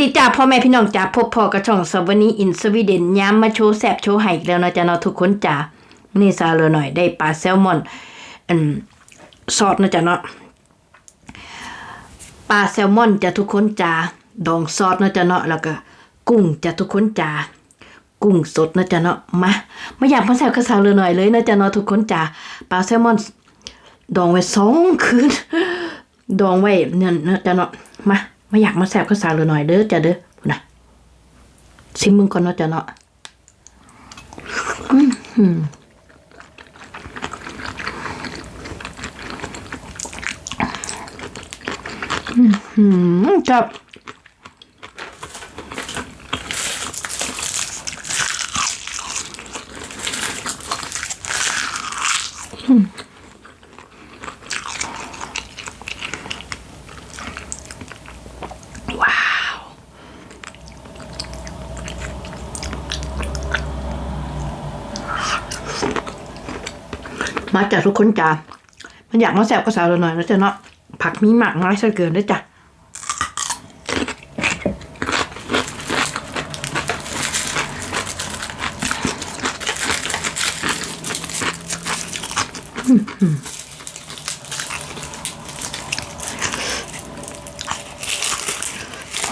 ดีจ้าพ่อแม่พี่น้องจ้าพบพ่อกระช่องสวัสดีอินสวีเดนย้ำมาโชว์แซบโชว์ไห้อีกแล้วนะจ้าเนาะทุกคนจ้านี่ซาเลยหน่อยได้ปลาแซลมอนอันซอสนะจ้าเนาะปลาแซลมอนจ้าทุกคนจ้าดองซอสนะจ้าเนาะแล้วก็กุ้งจ้าทุกคนจ้ากุ้งสดนะจ้าเนาะมาไม่อยากมาแซวกระซาเลยหน่อยเลยนะจ้าเนาะทุกคนจ้าปลาแซลมอนดองไว้สองคืนดองไว้เนี่ยนะจ้าเนาะมา ไม่อยากมาแซบข้าวสารเลยหน่อยเด้อจ้าเด้อพูนะชิมมึงก่อนเนาะจ้าเนาะอื้อหืออื้อหือจับ มาจากทุกคนจ้ามันอยากมาแซบก็สาวเราหน่อยนะจ๊ะเนาะผักมีหมากน้อยซะเกินด้วยจ้ะหือ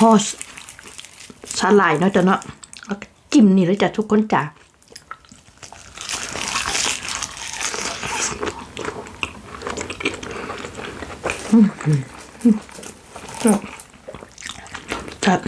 ฮอสสาหร่ายเนาะจ๊ะเนาะก็จิ้มนี่เลยจ้ะทุกคนจ้า จัด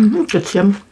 อื้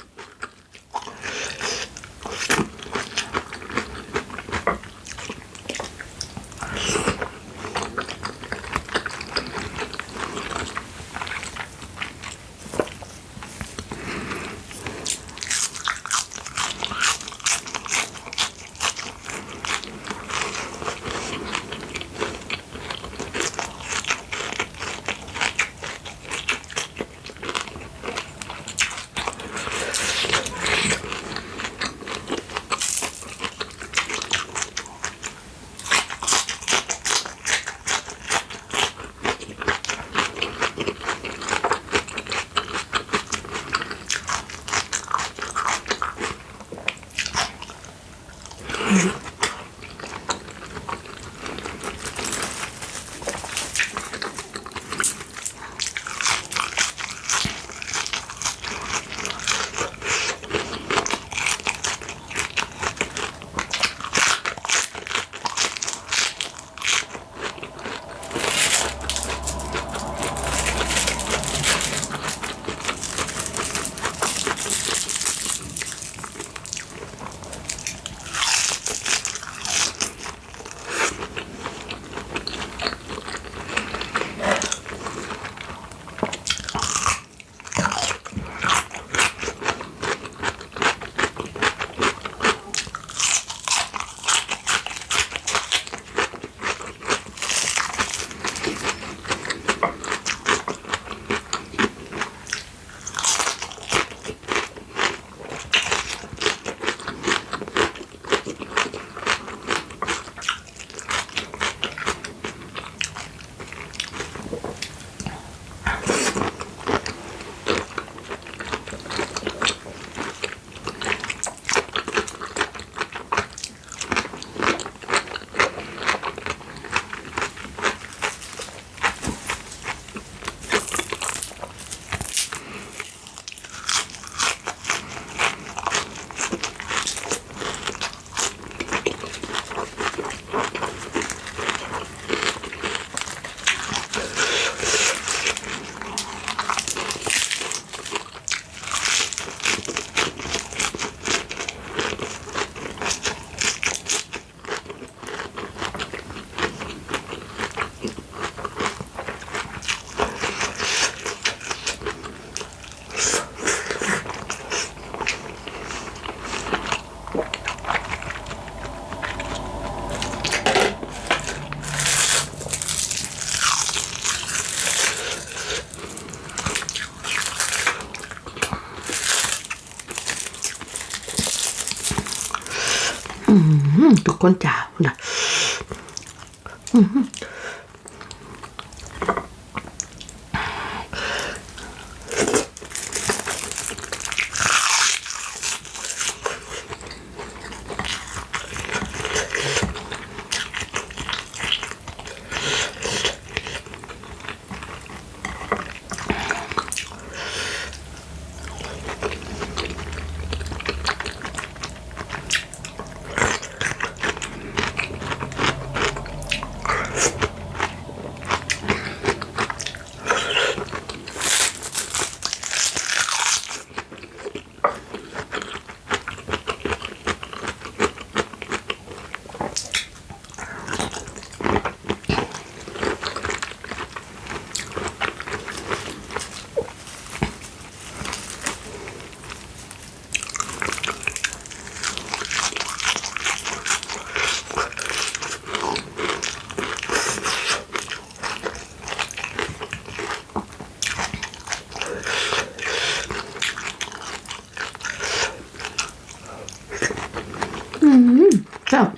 ทุกคนจ๋านะ ครับโอ้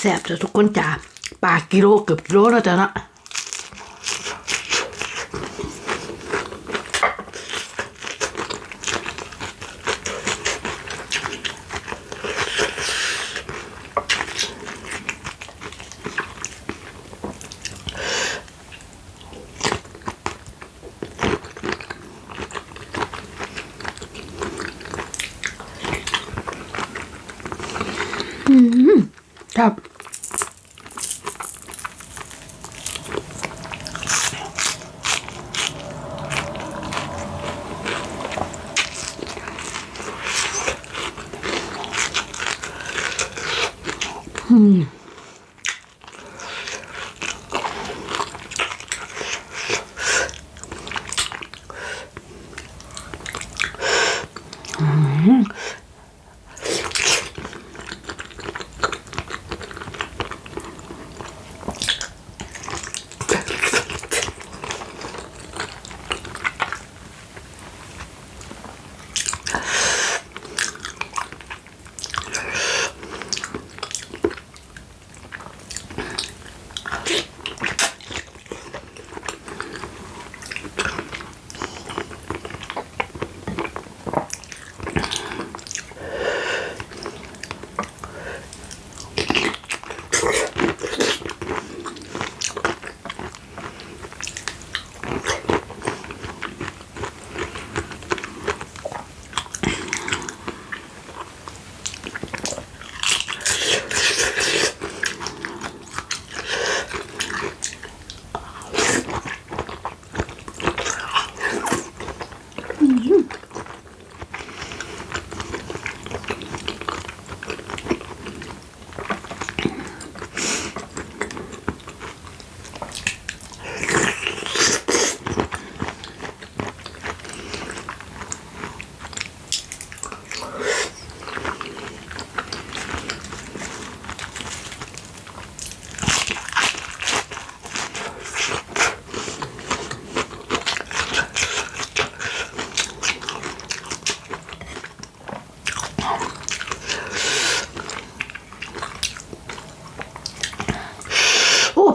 แสบจ้ะทุกคนจ้าปลากิโลเกือบกิโลแล้วจ้ะนะ 嗯。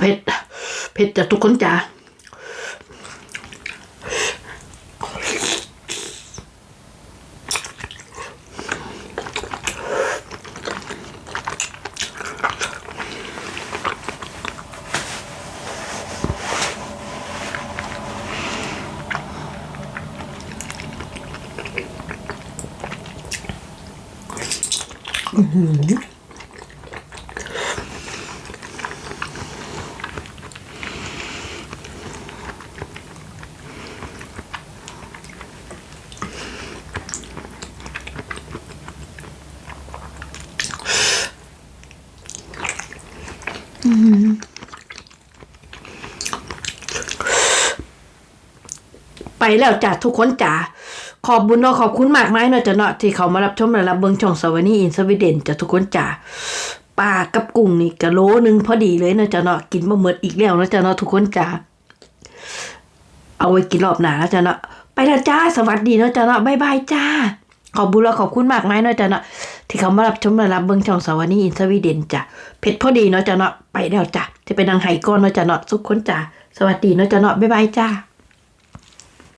เผ็ดเผ็ดจ้ะทุกคนจ้า แล้วจ้ะทุกคนจ้าขอบบุญเนาะขอบคุณมากมายเนาะจ้ะเนาะที่เขามารับชมและรับเบิ่งช่องสวนีอินสวีเดนจ้ะทุกคนจ้าปลากับกุ้งนี่กะโลนึงพอดีเลยเนาะจ้ะเนาะกินบ่หมดอีกแล้วเนาะจ้ะเนาะทุกคนจ้าเอาไว้กินรอบหน้าแล้วจ้ะเนาะไปแล้วจ้าสวัสดีเนาะจ้ะเนาะบายบายจ้าขอบบุญและขอบคุณมากมายเนาะจ้ะเนาะที่เขามารับชมและรับเบิ่งช่องสวนีอินสวีเดนจ้ะเผ็ดพอดีเนาะจ้ะเนาะไปแล้วจ้ะจะไปนางไห้ก้อนเนาะจ้ะเนาะทุกคนจ้าสวัสดีเนาะจ้ะเนาะบ๊ายบายจ้า